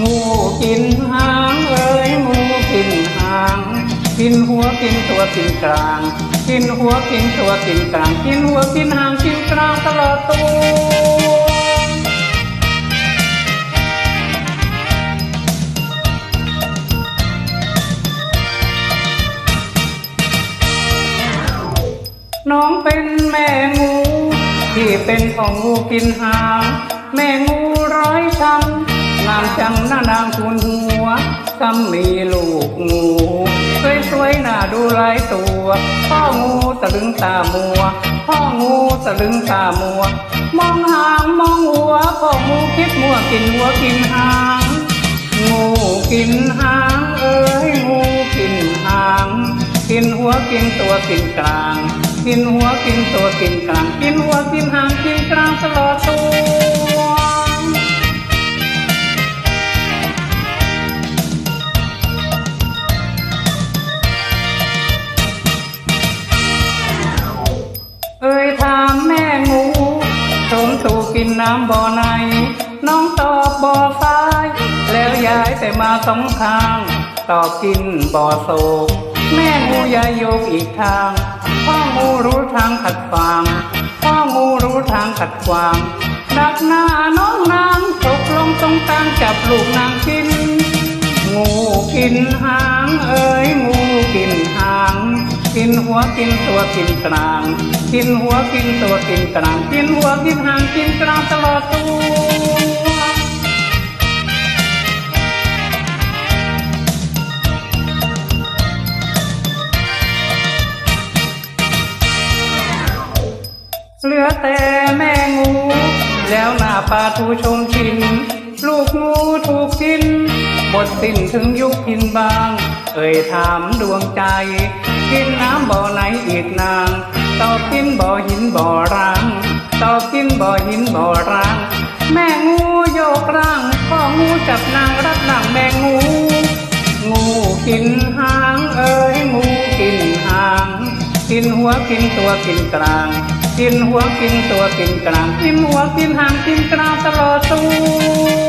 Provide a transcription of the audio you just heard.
งูกินหางเอ้ยงูกินหาง กินหัวกินตัวกินกลาง กินหัวกินตัวกินกลาง กินหัวกินหางกินกลางตลอดตัวน้องเป็นแม่งู ที่เป็นของงูกินหาง แม่งูร้อยชั้น จังหน้านางทูนหัวซ้ำมีลูกงูสวยๆหน้าดูหลายตัว พ่องูตะลึงตามัว พ่องูตะลึงตามัว มองหางมองหัว พ่องูคิดมัวกินหัวกินหาง งูกินหางเอ้ยงูกินหาง กินหัวกินตัวกินกลาง กินหัวกินตัวกินกลางกิน กินน้ำบ่อในน้องตอบบ่อซ้าย แล้วย้ายแต่มาสองข้างตอบกินบ่อโศก แม่งูยายโยกอีกทาง พ่องูรู้ทางขัดฟาง พ่องูรู้ทางขัดขวาง ดักหน้าน้องนางตกลงตรงกลางจับลูกนางกิน งูกินหา กินหัวกินตัวกินกลาง กินหัวกินตัวกินกลาง กินหัวกินหางกินกลางตลอดตัวเหลือแต่แม่งู แล้วหน้าปลาทูชมชิน ลูกงูถูกกิน หมดสิ้นถึงยุคพินบาง เอ่ยถามดวงใจ กินน้ำบ่อไหนอีกนาง ตอบกินบ่อหินบ่อร้าง ตอบกินบ่อหินบ่อร้าง แม่งูโยกร่างพ่องูจับนางรับนางแม่งู งูกินหางเอ้ยงูกินหาง กินหัวกินตัวกินกลาง กินหัวกินตัวกินกลาง กินหัวกินหางกินกลางตลอดตัว